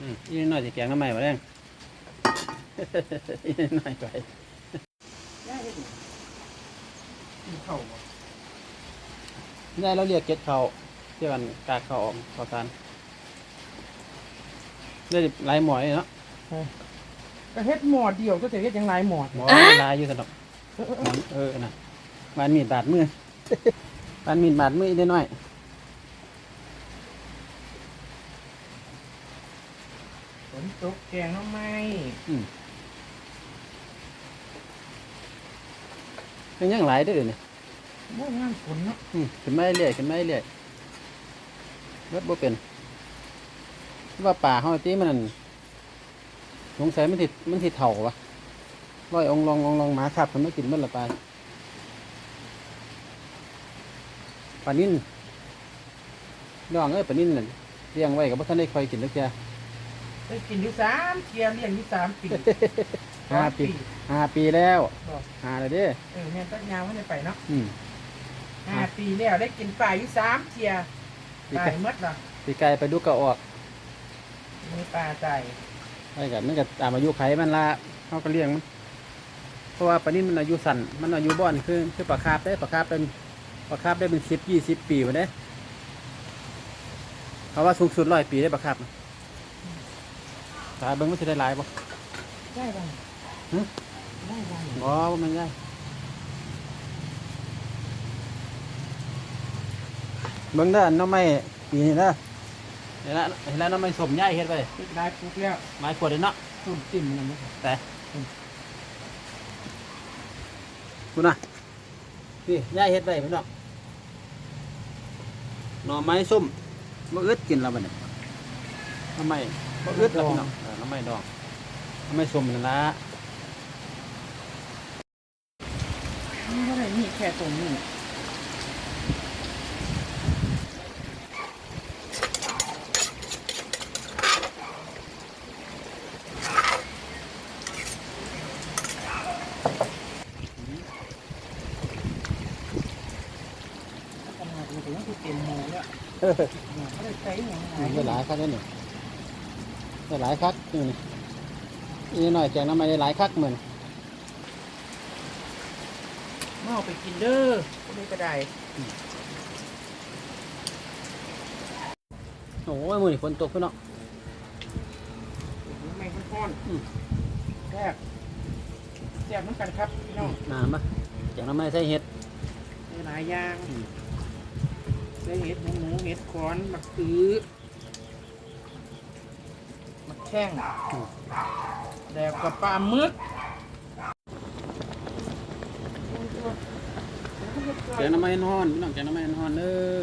อืมอีกนิดหน่อยสิแกงน้ำใหม่มาแรงอีกนิดหน่อยไปได้เลยดิกินข้าวบ่ได้เราเรียกเก็ดเขาเที่ยวกันกากเขาออกขอทานได้หลายหมอยเนาะก็เฮ็ดหมอดเดียวก็จะเฮ็ดยังไงหมอดหมอหลายอยู่สำหรับเออเออหมอนเออน่ะบานมีดบาดมือบานมีดบาดมืออีกนิดหน่อย ฝนตกแกงน้ำไม้อืมเป็นยังหลายเด้อเดี๋ยวนี้บ่งานฝนเนาะอืมขึ้นมาเรื่อยขึ้นมาเรื่อยเบิดบ่เป็นว่าป่าเฮาตีมันนั่นสงสัยมันสิมันสิเฒ่าวะร้อยองลององลองหมาขับมันไม่กินมันละไปปลานิ่นดองเอ้ยปลานิ่นน่ะเลี้ยงไว้กับบ่ทันได้ค่อยกินแล้วแก ได้กินอยู่สามเทียเลี้ยงอยู่สามปีห้าปีห้าปีแล้วบอกห้าแล้วเด้เออแม่นตัดยาวไม่ได้ไปเนาะอืมห้าปีแล้วได้กินปลาอยู่สามเทียปีตาไก่ยหมดละปีไก่ไปดูกก็ออกมีปลาตายไปกันมันก็ตามอายุไขมันละเขาก็เลี้ยงมันเพราะว่าปลานิ่นมันอายุสั้นมันอายุบ่อนคือคือปลาคาร์ฟได้ปลาคาร์ฟเป็นปลาคาร์ฟได้เป็นสิบยี่สิบปีมาได้เขาว่าสูงสุดร้อยปีได้ปลาคาร์ฟนะ ตาเบิ้งมันจะได้หลายป่ะได้บ้างหึได้บ้างอ๋อว่ามันได้เบิ้งได้อน้องไม่ปีนี้นะเห็นแล้วเห็นแล้วน้องไม่สมย่ายเฮ็ดไปติดได้ปุ๊บแล้วไม้ขวดเลยเนาะตุ่มติ่มนั่นนะแต่คุณน่ะนี่ย่ายเฮ็ดไปพี่น้องหน่อไม้ส้มมะอึดกินแล้วมันเนี่ยทำไม มะอึดแล้วพี่น้องเออหน่อไม้ดองหน่อไม้ส้มนั่นละนี่เท่าไหร่นี่แค่ตรงนี้ขนาดมันก็ยังคือเต็มหมูแล้วเออไม่ได้ใช้อย่างไรได้หลายคักแล้วนี่ ได้หลายคักนี่นี่อีกหน่อยแจงน้ำไม้ได้หลายคักเหมือนมาเอาไปกินเด้อก็ไม่กระไดโอ้ยมือนี่ฝนตกพี่น้องไม่ค่อนอืมแซ่บแซ่บเหมือนกันครับพี่น้องนานปะแจงน้ำไม้ใส่เห็ดมีหลายอย่างอืมใส่เห็ดหมูหมูเห็ดขอนมักอื้อมัก แข้งแดกกับปลาหมึกแจงน้ำไม้นอนพี่น้องแจงน้ำไม้นอนเด้อ